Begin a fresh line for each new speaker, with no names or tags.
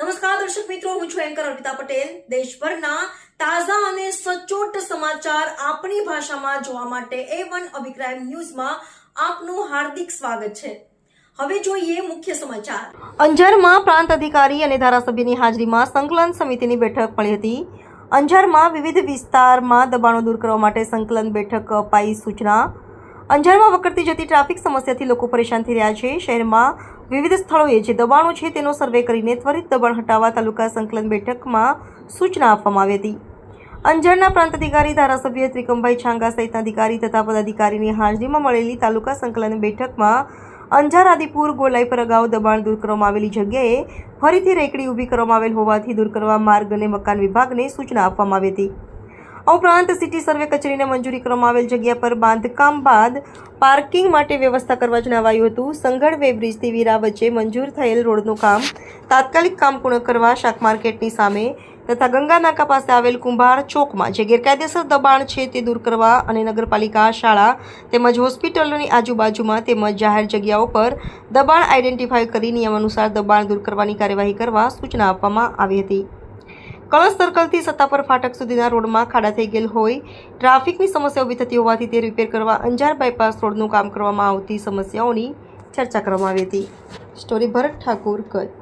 નમસ્કાર, દર્શક મિત્રો, હું છું એન્કર અર્પિતા પટેલ. દેશભરના તાજા અને સચોટ સમાચાર આપણી ભાષામાં જોવા માટે એ વન અભિપ્રાય ન્યૂઝમાં આપનું હાર્દિક સ્વાગત છે. હવે જોઈએ મુખ્ય સમાચાર. અંજારમાં પ્રાંત અધિકારી અને ધારાસભ્યની હાજરીમાં સંકલન સમિતિની બેઠક મળી હતી. અંજારમાં વિવિધ વિસ્તારમાં દબાણો દૂર કરવા માટે સંકલન બેઠક અપાઈ સૂચના. અંજારમાં વકરતી જતી ટ્રાફિક સમસ્યાથી લોકો પરેશાન થઈ રહ્યા છે. શહેરમાં વિવિધ સ્થળોએ જે દબાણો છે તેનો સર્વે કરીને ત્વરિત દબાણ હટાવવા તાલુકા સંકલન બેઠકમાં સૂચના આપવામાં આવી હતી. અંજારના પ્રાંત અધિકારી, ધારાસભ્ય ત્રિકમભાઈ છાંગા સહિતના અધિકારી તથા પદાધિકારીની હાજરીમાં મળેલી તાલુકા સંકલન બેઠકમાં અંજાર, આદિપુર, ગોલાઈ પર અગાઉ દબાણ દૂર કરવામાં આવેલી જગ્યાએ ફરીથી રેકડી ઊભી કરવામાં આવેલ હોવાથી દૂર કરવા માર્ગ અને મકાન વિભાગને સૂચના આપવામાં આવી હતી. આ ઉપરાંત સિટી સર્વે કચેરીને મંજૂરી કરવામાં આવેલ જગ્યા પર બાંધકામ બાદ પાર્કિંગ માટે વ્યવસ્થા કરવા જણાવાયું હતું. સંઘળ વેબ્રિજથી વીરા વચ્ચે મંજૂર થયેલ રોડનું કામ તાત્કાલિક કામ પૂર્ણ કરવા શાક માર્કેટની સામે તથા ગંગા નાકા પાસે આવેલ કુંભાર ચોકમાં જે ગેરકાયદેસર દબાણ છે તે દૂર કરવા અને નગરપાલિકા, શાળા તેમજ હોસ્પિટલોની આજુબાજુમાં તેમજ જાહેર જગ્યાઓ પર દબાણ આઇડેન્ટિફાય કરી નિયમ અનુસાર દબાણ દૂર કરવાની કાર્યવાહી કરવા સૂચના આપવામાં આવી હતી. કળશ સર્કલથી સત્તાપર ફાટક સુધીના રોડમાં ખાડા થઈ ગયેલ હોય, ટ્રાફિકની સમસ્યા ઊભી થતી હોવાથી તે રિપેર કરવા અંજાર બાયપાસ રોડનું કામ કરવામાં આવતી સમસ્યાઓની ચર્ચા કરવામાં આવી હતી. સ્ટોરી ભરત ઠાકુર કચ્છ